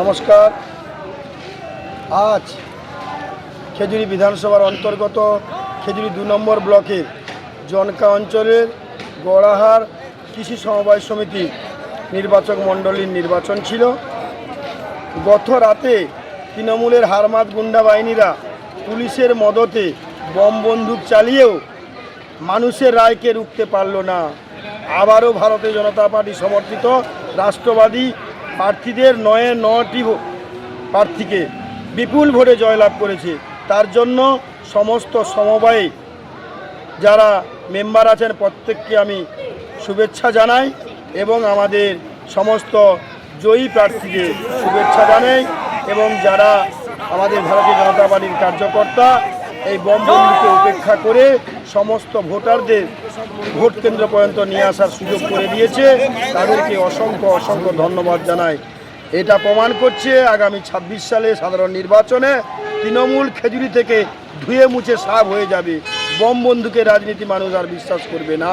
নমস্কার। আজ খেজুরি বিধানসভার অন্তর্গত খেজুরি দু নম্বর ব্লকের জনকা অঞ্চলের গড়াহার কৃষি সমবায় সমিতি নির্বাচক মণ্ডলীর নির্বাচন ছিল। গত রাতে তৃণমূলের হারমাত গুন্ডা বাহিনীরা পুলিশের মদতে বম বন্দুক চালিয়েও মানুষের রায়কে রুখতে পারল না। আবারও ভারতীয় জনতা পার্টি সমর্থিত রাষ্ট্রবাদী প্রার্থীদের নয়ে নটি প্রার্থীকে বিপুল ভোটে জয়লাভ করেছে। তার জন্য সমস্ত সমবায়ে যারা মেম্বার আছেন প্রত্যেককে আমি শুভেচ্ছা জানাই এবং আমাদের সমস্ত জয়ী প্রার্থীদের শুভেচ্ছা জানাই এবং যারা আমাদের ভারতীয় জনতা পার্টির কার্যকর্তা এই বমবন্ধুকে উপেক্ষা করে সমস্ত ভোটারদের ভোট কেন্দ্র পর্যন্ত নিয়ে আসার সুযোগ করে দিয়েছে। তাদেরকে অসংখ্য অসংখ্য ধন্যবাদ জানাই। এটা প্রমাণ করছে আগামী ছাব্বিশ সালে সাধারণ নির্বাচনে তৃণমূল খেজুরি থেকে ধুয়ে মুছে সাফ হয়ে যাবে। বম বন্ধুকে রাজনীতি মানুষ আর বিশ্বাস করবে না।